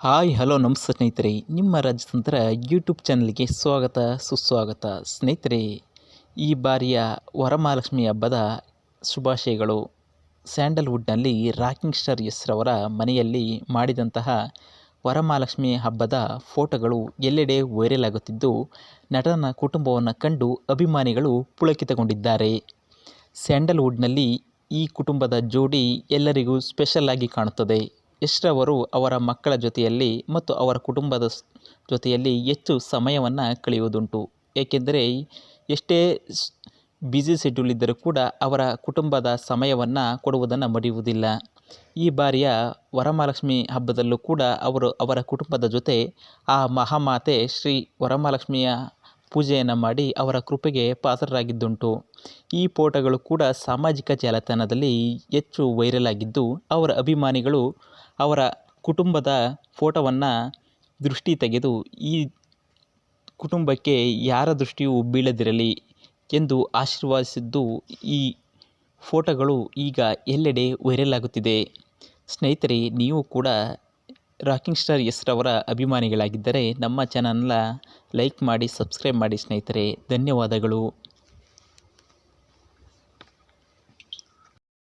Hi, hello, ನಮಸ್ತೆ ಸ್ನೇಹಿತರೆ. ನಿಮ್ಮ ರಾಜತಂತ್ರ ಯೂಟ್ಯೂಬ್ ಚಾನಲ್ಗೆ ಸ್ವಾಗತ, ಸುಸ್ವಾಗತ. ಸ್ನೇಹಿತರೆ, ಈ ಬಾರಿಯ ವರಮಹಾಲಕ್ಷ್ಮಿ ಹಬ್ಬದ ಶುಭಾಶಯಗಳು. ಸ್ಯಾಂಡಲ್ವುಡ್ನಲ್ಲಿ ರಾಕಿಂಗ್ ಸ್ಟಾರ್ ಎಸ್ರವರ ಮನೆಯಲ್ಲಿ ಮಾಡಿದಂತಹ ವರಮಹಾಲಕ್ಷ್ಮಿ ಹಬ್ಬದ ಫೋಟೋಗಳು ಎಲ್ಲೆಡೆ ವೈರಲ್ ಆಗುತ್ತಿದ್ದು, ನಟನ ಕುಟುಂಬವನ್ನು ಕಂಡು ಅಭಿಮಾನಿಗಳು ಪುಳಕಿತಗೊಂಡಿದ್ದಾರೆ. ಸ್ಯಾಂಡಲ್ವುಡ್ನಲ್ಲಿ ಈ ಕುಟುಂಬದ ಜೋಡಿ ಎಲ್ಲರಿಗೂ ಸ್ಪೆಷಲ್ ಆಗಿ ಕಾಣುತ್ತದೆ. ಯಶ್ ರವರು ಅವರ ಮಕ್ಕಳ ಜೊತೆಯಲ್ಲಿ ಮತ್ತು ಅವರ ಕುಟುಂಬದ ಜೊತೆಯಲ್ಲಿ ಹೆಚ್ಚು ಸಮಯವನ್ನು ಕಳೆಯುವುದುಂಟು. ಏಕೆಂದರೆ ಎಷ್ಟೇ ಬ್ಯುಸಿ ಶೆಡ್ಯೂಲ್ ಇದ್ದರೂ ಕೂಡ ಅವರ ಕುಟುಂಬದ ಸಮಯವನ್ನು ಕೊಡುವುದನ್ನು ಮರೆಯುವುದಿಲ್ಲ ಈ ಬಾರಿಯ ವರಮಹಾಲಕ್ಷ್ಮಿ ಹಬ್ಬದಲ್ಲೂ ಕೂಡ ಅವರು ಅವರ ಕುಟುಂಬದ ಜೊತೆ ಆ ಮಹಾಮಾತೆ ಶ್ರೀ ವರಮಹಾಲಕ್ಷ್ಮಿಯ ಪೂಜೆಯನ್ನು ಮಾಡಿ ಅವರ ಕೃಪೆಗೆ ಪಾತ್ರರಾಗಿದ್ದುಂಟು. ಈ ಫೋಟೋಗಳು ಕೂಡ ಸಾಮಾಜಿಕ ಜಾಲತಾಣದಲ್ಲಿ ಹೆಚ್ಚು ವೈರಲ್ ಆಗಿದ್ದು, ಅವರ ಅಭಿಮಾನಿಗಳು ಅವರ ಕುಟುಂಬದ ಫೋಟೋವನ್ನು ದೃಷ್ಟಿ ತೆಗೆದು, ಈ ಕುಟುಂಬಕ್ಕೆ ಯಾರ ದೃಷ್ಟಿಯೂ ಬೀಳದಿರಲಿ ಎಂದು ಆಶೀರ್ವಾದಿಸಿದ್ದು ಈ ಫೋಟೋಗಳು ಈಗ ಎಲ್ಲೆಡೆ ವೈರಲ್ ಆಗುತ್ತಿದೆ. ಸ್ನೇಹಿತರೆ, ನೀವು ಕೂಡ ರಾಕಿಂಗ್ ಸ್ಟಾರ್ ಎಸ್ ರವರ ಅಭಿಮಾನಿಗಳಾಗಿದ್ದರೆ ನಮ್ಮ ಚಾನಲ್ನ ಲೈಕ್ ಮಾಡಿ, ಸಬ್ಸ್ಕ್ರೈಬ್ ಮಾಡಿ ಸ್ನೇಹಿತರೆ. ಧನ್ಯವಾದಗಳು.